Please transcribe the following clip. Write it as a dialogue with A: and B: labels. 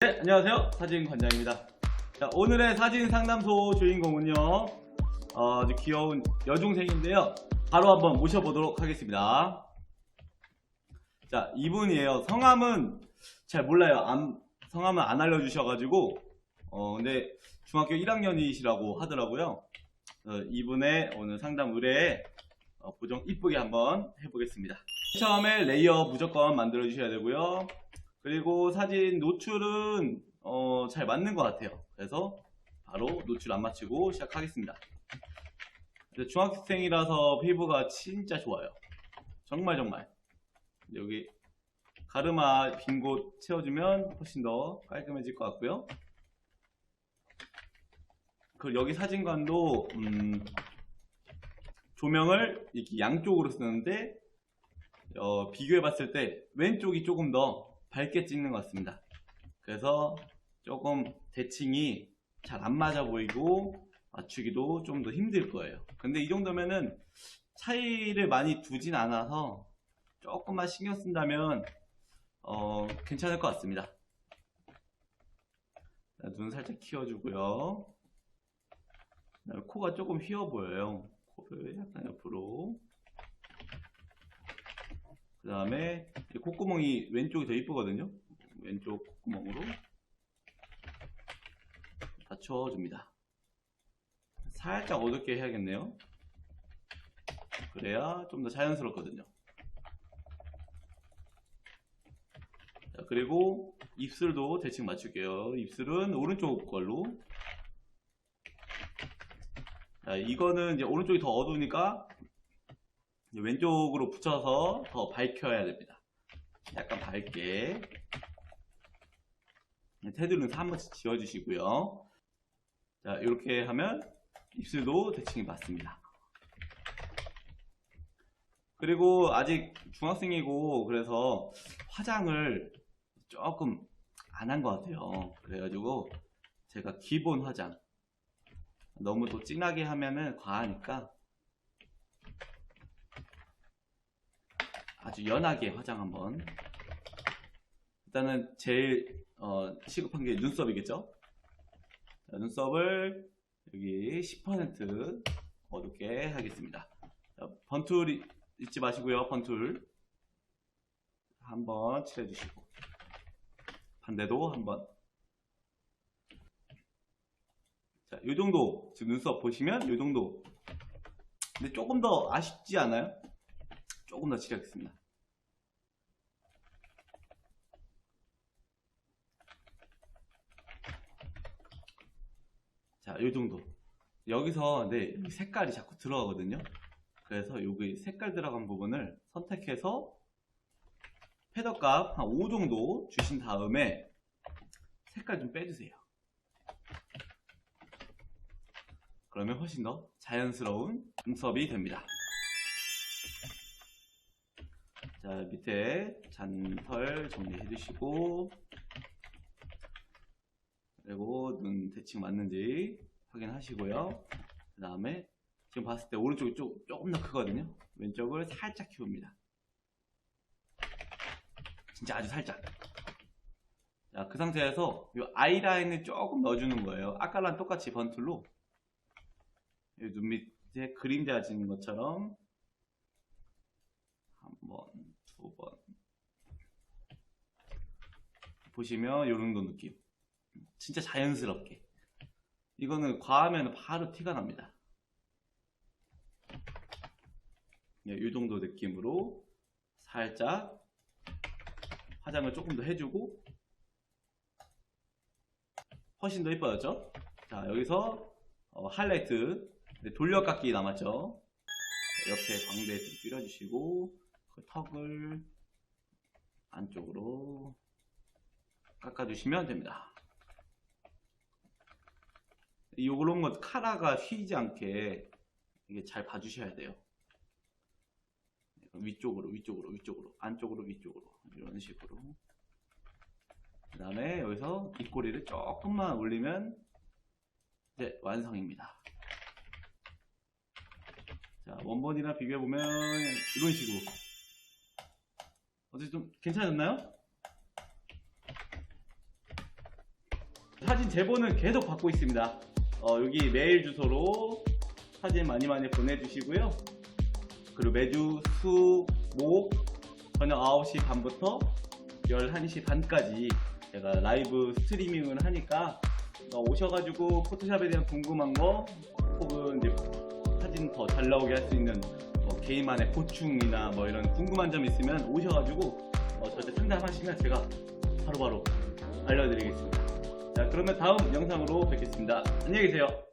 A: 네, 안녕하세요. 사진 관장입니다. 자, 오늘의 사진 상담소 주인공은요, 어, 아주 귀여운 여중생인데요. 바로 한번 모셔보도록 하겠습니다. 자, 이분이에요. 성함은 잘 몰라요. 안- 성함은 안 알려주셔가지고, 어, 근데 중학교 1학년이시라고 하더라고요. 어, 이분의 오늘 상담 의뢰에 어, 보정 이쁘게 한번 해보겠습니다. 처음에 레이어 무조건 만들어주셔야 되고요. 그리고 사진 노출은 어, 잘 맞는 것 같아요. 그래서 바로 노출 안 맞추고 시작하겠습니다. 중학생이라서 피부가 진짜 좋아요. 정말 정말. 여기 가르마 빈 곳 채워주면 훨씬 더 깔끔해질 것 같고요. 그 여기 사진관도 음, 조명을 이렇게 양쪽으로 쓰는데 어, 비교해 봤을 때 왼쪽이 조금 더 밝게 찍는 것 같습니다. 그래서 조금 대칭이 잘 안 맞아 보이고 맞추기도 좀 더 힘들 거예요. 근데 이 정도면은 차이를 많이 두진 않아서 조금만 신경 쓴다면 어, 괜찮을 것 같습니다. 자, 눈 살짝 키워주고요. 코가 조금 휘어 보여요. 코를 약간 옆으로. 그 다음에 콧구멍이 왼쪽이 더 이쁘거든요. 왼쪽 콧구멍으로 받쳐줍니다. 살짝 어둡게 해야겠네요. 그래야 좀 더 자연스럽거든요. 자, 그리고 입술도 대칭 맞출게요. 입술은 오른쪽 걸로. 자, 이거는 이제 오른쪽이 더 어두우니까 왼쪽으로 붙여서 더 밝혀야 됩니다. 약간 밝게. 테두리는 한 번씩 지워주시고요. 자, 이렇게 하면 입술도 대칭이 맞습니다. 그리고 아직 중학생이고 그래서 화장을 조금 안 한 것 같아요. 그래가지고 제가 기본 화장 너무 또 진하게 하면은 과하니까 아주 연하게 화장 한번. 일단은 제일 어, 시급한 게 눈썹이겠죠? 자, 눈썹을 여기 10% 어둡게 하겠습니다. 자, 번툴 이- 잊지 마시고요 번툴. 한번 칠해주시고. 반대도 한번. 자, 이 정도. 지금 눈썹 보시면 이 정도. 근데 조금 더 아쉽지 않아요? 조금 더 칠하겠습니다. 자, 이 정도. 여기서 네, 색깔이 자꾸 들어가거든요. 그래서 여기 색깔 들어간 부분을 선택해서 패더 값 한 5 정도 주신 다음에 색깔 좀 빼주세요. 그러면 훨씬 더 자연스러운 눈썹이 됩니다. 자, 밑에 잔털 정리해 주시고, 그리고 눈 대칭 맞는지 확인하시고요. 그 다음에 지금 봤을 때 오른쪽이 좀, 조금 더 크거든요. 왼쪽을 살짝 키웁니다. 진짜 아주 살짝. 자, 그 상태에서 이 아이라인을 조금 넣어주는 거예요. 아까랑 똑같이 번툴로 눈 밑에 그림자 지는 것처럼 한 번, 두 번. 보시면 요 정도 느낌. 진짜 자연스럽게. 이거는 과하면 바로 티가 납니다. 네, 요 정도 느낌으로 살짝 화장을 조금 더 해주고 훨씬 더 이뻐졌죠? 자, 여기서 어, 하이라이트 네, 돌려깎기 남았죠? 옆에 광대 좀 줄여주시고 그 턱을 안쪽으로 깎아주시면 됩니다. 요런 것 카라가 휘지 않게 이게 잘 봐주셔야 돼요. 위쪽으로 위쪽으로 위쪽으로 안쪽으로 위쪽으로 이런 식으로 그 다음에 여기서 입꼬리를 조금만 올리면 이제 완성입니다. 자, 원본이랑 비교해보면 이런 식으로 어떻게 좀 괜찮았나요? 사진 제보는 계속 받고 있습니다. 어, 여기 메일 주소로 사진 많이 많이 보내주시고요. 그리고 매주 수, 목, 저녁 9시 반부터 11시 반까지 제가 라이브 스트리밍을 하니까 어, 오셔가지고 포토샵에 대한 궁금한 거 혹은 이제 사진 더 잘 나오게 할 수 있는 뭐 개인만의 보충이나 뭐 이런 궁금한 점 있으면 오셔가지고 어, 저한테 상담하시면 제가 바로바로 알려드리겠습니다. 자, 그러면 다음 영상으로 뵙겠습니다. 안녕히 계세요.